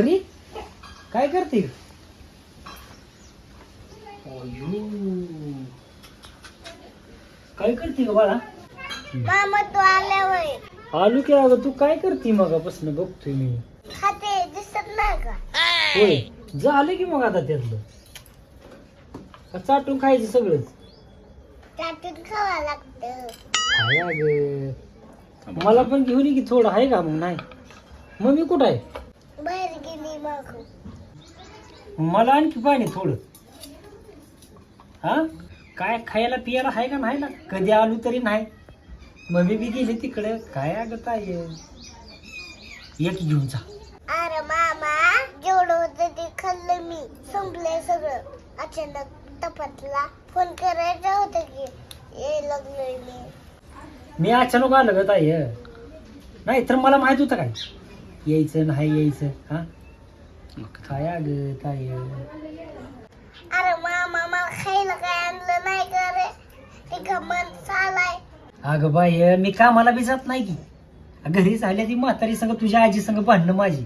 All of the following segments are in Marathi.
परी काय करते? काय करते ग बाळा? मामा तू आल्यावर आलू की अगं तू काय करते मगापासून बघतोय मी? खाते दिसत नाही का? होय. झालं की मग आता त्यातलं? का चाटून खायचं सगळंच? त्यातून खावा लागतं. काय अगं. मला पण घेऊन ये की थोडं आहे का मग? नाही. मम्मी कुठं आहे? बाहेर गेली मग. मला आणखी पाणी थोडं. हा? काय खायला पियाला आहे का नाही ना? कधी आलो तरी नाही. मम्मी बी गेली तिकडे. काय अगं ताई? एक घेऊन जा. अरे मामा जेवढं होतं ते खाल्लं मी. संपलंय सगळं. अचानक तपासला फोन करायचा होता की ये लागलोय मी. मी अचानक आलं ग ताई. नाही तर मला माहीत होतं काय? यायचं नाही यायचं हा? काय अगं ताई अरे मामा मला खायला काय आणलं नाही का रे? ते का मन चालाय. अगं बाई मी कामाला बी जात नाही की. घरी झाल्या ती म्हातारी संग तुझ्या आजी संग भांडणं माझी.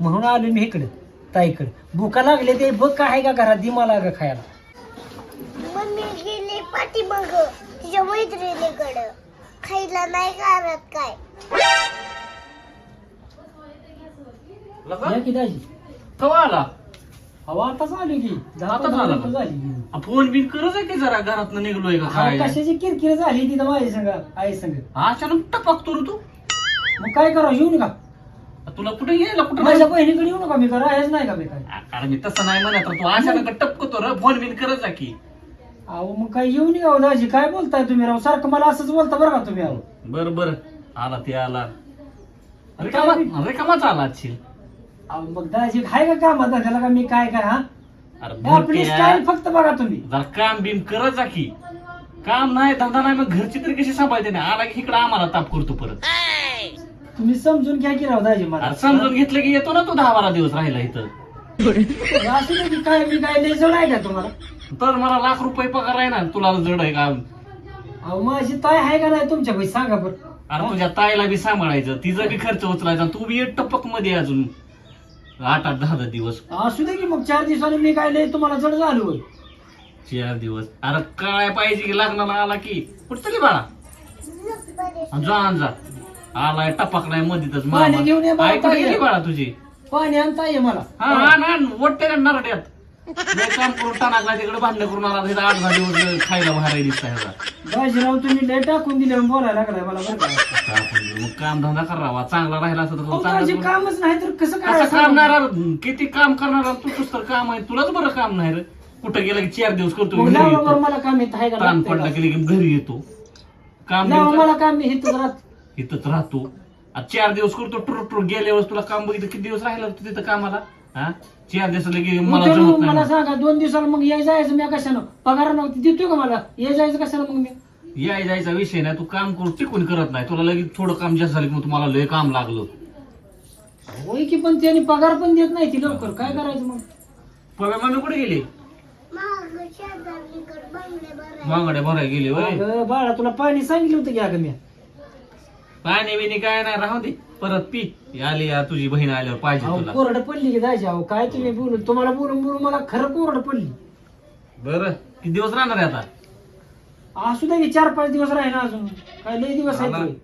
म्हणून आलो मी इकडं ताईकडं. भुका लागले ते बघ काय आहे का घरात? दि मला अगं खायला. मम्मी गेली पाठी मग तिच्या मैत्रिणीकडं. खायला नाही करत काय? या की दाजी? कवा आला? अहो आताच आलो की. दहा पंधरा आला मिनिटं का? झाली की. आ, फोन बिन करत आहे की जरा घरात निघलोय का अहो, काय? कशाची किरकिर झाली तिथं माझ्या संग आई संग. अचानक टपकतो रे तू? मग काय करा येऊ नका. आ, तुला कुठे यायला कुठं माझ्या बहिणीकडे येऊ नका मी करा हेच नाही का मी काय? अरे मी तसं नाही म्हणत रे, तू अचानक टपकतो रे फोन बिन करत जा की. अहो मग काय येऊ नका दाजी काय बोलताय तुम्ही? राव सारखं मला असंच बोलता बरं का तुम्ही अहो? बर बर. आला ते आला. रिकामा रिकामाच आला आजची. अहो, मग दाजी काय का काम आता त्याला का मी काय हा? हे आपली स्टाईल फक्त बघा तुम्ही. जरा काम बिम करत जा की. काम नाही धंदा नाही मग घरची तरी कशी सांभाळते ना? आला की इकडे आम्हाला ताप करतो परत. तुम्ही समजून घ्या की राव दाजी मला. अरे समजून घेतलं की येतो ना तू दहा बारा दिवस राहिला इथं. असू दे की काय मी काय लय जड आहे का तुम्हाला? तर मला लाख रुपये पगार आहे ना तुला जड आहे का अहो माझी ताय आहे का नाही तुमच्या पैसे सांगा बरं. अरे तुझ्या ताईला बी सांभाळायचं तिचा बी खर्च उचलायचा तू बी एक टपकमध्ये अजून. आठ आठ दहा दहा दिवस. असू दे की मग चार दिवसांनी मी काय लय तुम्हाला जड झालो. होय. चार दिवस. अरे काय पाहिजे की लग्नाला आला की? कुठं तरी बाळा. जा आणि जा. आलाय टपकलाय मध्येच पाणी घेऊन ये बाळा, ऐकून पाणी. गेली बाळा तुझी. पाणी आणता ये मला. हा आण आण. वट्टे नरड्यात. काम करून टाकला तिकडे भांडण करून आला तिथं आठ दहा दिवस खायला बाहेर दिसता तुम्ही लय टाकून दिले म्हणून बोलायला लागलाय मला बरं का? काय आपण मग काम धंदा करावा चांगला राहिला तर चांगला दाजी कामच नाही तर कसं काम नाही राहिलं? किती काम करणार तू तर काम आहे. तुलाच बरं काम नाही रे. कुठं गेलं की चार दिवस करतो मग घरी लावा येतो. बरं मला काम येत आहे का? ताण लागतंय पडला का? की लगेच घरी येतो. काम लावा बिम कर- मला काम इथं राहत. इथंच राहतो. आता चार दिवस करतो टुर टुर गेल्या वेळेस तुला काम बघितलं किती दिवस राहिला तू तिथं कामाला? हा? चार दिवस लगे मला उद्या जमत मग मला नाही सांगा दोन दिवसाला मग ये जायचं मी कशानं पगार नव्हती देतोय का मला? ये जायचं कशानं मग मी? याय जायचा विषय नाही. तू काम करू टिकून करत नाही. तुला लगेच थोडं काम जास्त झालं की मग तुम्हाला लय काम लागलं. होय की पण त्यांनी पगार पण देत नाही ती लवकर. काय करायचं मग? पव्या मम्मी कुठे गेली? मग शेजारणीकडे बंगले बरं बांगड्या भराय गेली वय अगं, बाळा तुला पाणी सांगितलं होतं की अगं मी. पाणी बिणी काय नाही राहू दे. परत पी. आली या तुझी बहीण आल्यावर पाहिजे तुला. कोरड पडली की जायची अहो काय तुम्ही बोलून तुम्हाला बोलून बोलून मला खरं कोरड पडली. बर. किती दिवस राहणार आहे आता? असू दे की चार पाच दिवस राहील अजून. काय लय दिवस आला. आहेत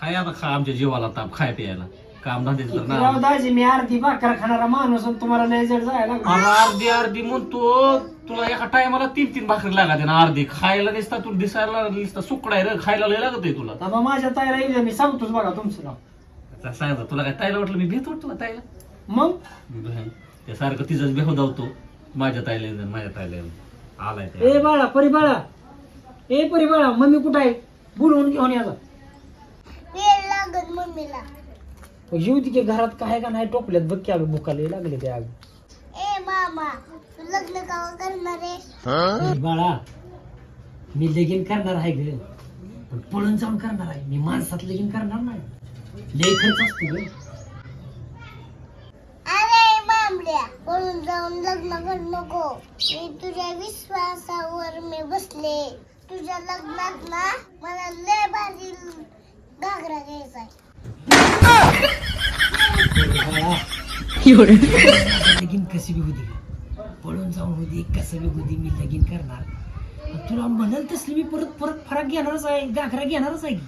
खाय आता खा आमच्या जीवाला ताप खाय प्यायला. काम धंदे तर ना. राव दाजी मी अर्धी भाकर खाणारा माणूस आणि तुम्हाला लय जड जायला लागलं. अरे अर्धी अर्धी म्हणतो तुला एका टायमाला तीन तीन भाकरी लागत ना अर्धी खायला दिसता तू दिसायला दिसता सुकडा आहे रे खायला लय लागत आहे तुला. आता माझ्या ताईला द्या, मी सांगतोच बघा तुमचं नाव. आता सांगतो तुला काय ताईला वाटलं मी भेट वाटतो ताईला? मग? बहीण, त्या सारखं तिचाच बेहू धावतो माझ्या ताईला येऊन, माझ्या ताईला येऊन. आलाय ते. ए बाळा परी बाळा. ए परी बाळा मम्मी कुठं आहे? बोलवून घेऊन याला वेळ लागत मम्मीला. येऊ दे की घरात काय का नाही टोपल्यात बघ की अगं बुकाला लागले ते अगं ए मामा तू लग्न कवा करणार आहे? ए बाळा मी लगीन करणार आहे ग पण पळून जाऊन करणार आहे. मी माणसात लगीन करणार नाही. लय खर्च असतो ग. अरे पळून जाऊन लग्न कर नको. मी तुझ्या विश्वासावर मी बसले. तुझ्या लग्नात ना मला लय भारी घागरा घ्यायचा बाळा लगीन कशी बी होती? पळून जाऊन होती कसं बी होती मी लगीन करणार. तुला म्हणाल तसली मी परत परत फरक घेणारच आहे गाखरा घेणारच आहे की.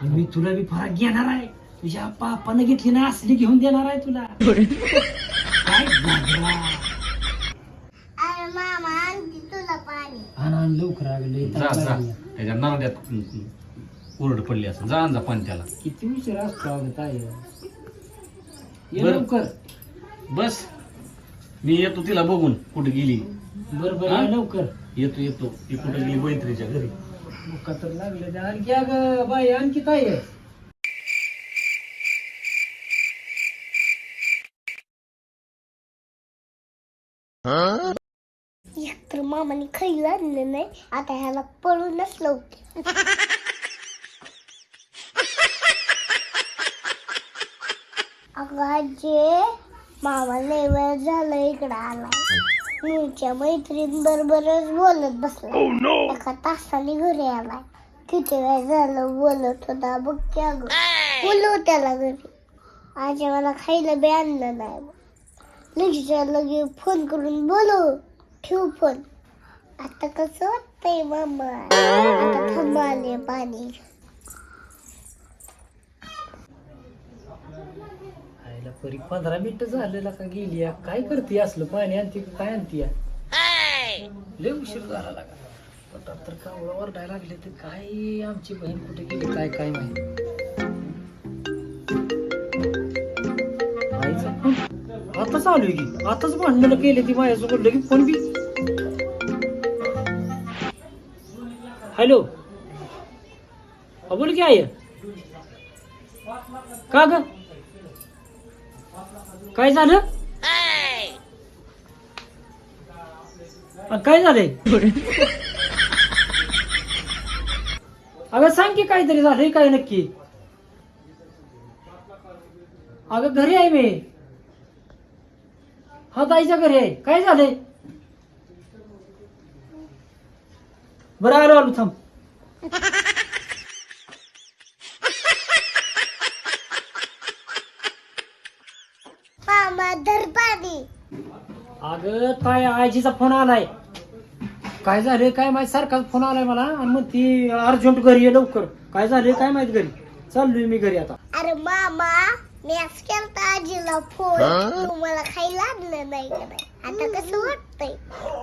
आणि मी तुला बी फरक घेणार आहे. तुझ्या पापानं घेतली ना असली घेऊन देणार आहे तुला. काय गागरा. अरे मामा आणते तुला पाणी. आण आण लवकर आगले जा जा. त्याच्या नारड्यात उरड पडली असं. जा जा पण त्याला. किती उशीर असतो अगं ताई. ये बरं. लवकर. बस. मी येतो तिला बघून कुठे गेली. बर बर हा? ये लवकर. येतो येतो. ती कुठे गेली मैत्रीच्या घरी. मुका तर लागले आणखी अगं बाई आणखी काय आहे एक तर मामाने खायला आणलं नाही आता ह्याला पळूनच लावते. आजे मामा लय वेळ झालं इकडं आलाय मीच्या मैत्रीण बरोबरच बोलत बसला. एका तासाने घरी आलाय. किती वेळ झालं बोलत होता बघ की अगं. बोलव त्याला घरी. आजी मला खायला बी आणलं नाही लगेच लगे फोन करून बोलव ठेव फोन. आता कसं वाटतंय मामा? आता थांबा आले पाणी. परी पंधरा मिनिटं झालेला का गेली या? काय करते असलं? पाणी आणते का काय आणते या? लय उशीर झाला लागा. पोटात तर कावळा ओरडायला लागले तर काय आमची बहीण कुठे गेली? काय काय माहिती? आताच आलोय की. आताच भांडणं केले ती माझ्यासोबत. लगे फोन बी. हॅलो? बोल की आहे का ग? काय झालं? काय झालंय? अगं सांग की काहीतरी झालंय काय नक्की? अगं घरी आहे मी. हा ताईच्या घरी आहे. काय झालंय? बरं आलो आलो थांब. मामा धर पाणी अगं ताई आजीचा फोन आलाय. काय झालंय काय माहीत सारखाच फोन आलाय मला. आणि मग ती अर्जंट घरी ये लवकर. काय झालंय काय माहीत घरी. चाललोय मी घरी आता. अरे मामा मी आज केलता आजीला फोन. तुम्हाला खायला आणलं नाही का नाही? आता कसं वाटतंय?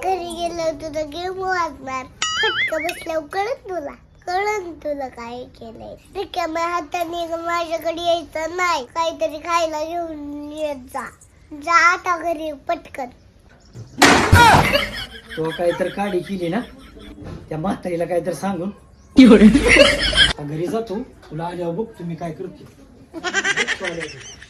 घरी गेलं तुझं गेम वाजणार. फटका बसल्यावर कळत तुला. कळन तुला काय केलंय. रिकाम्या हाताने माझ्याकडे यायचं नाही. काहीतरी खायला घेऊन येत जा. जा आता घरी पटकन. तो काहीतरी काडी केली ना? त्या म्हातारीला काहीतरी सांगून. आता घरी जातो तुला आल्यावर बघ तुम्ही काय करते.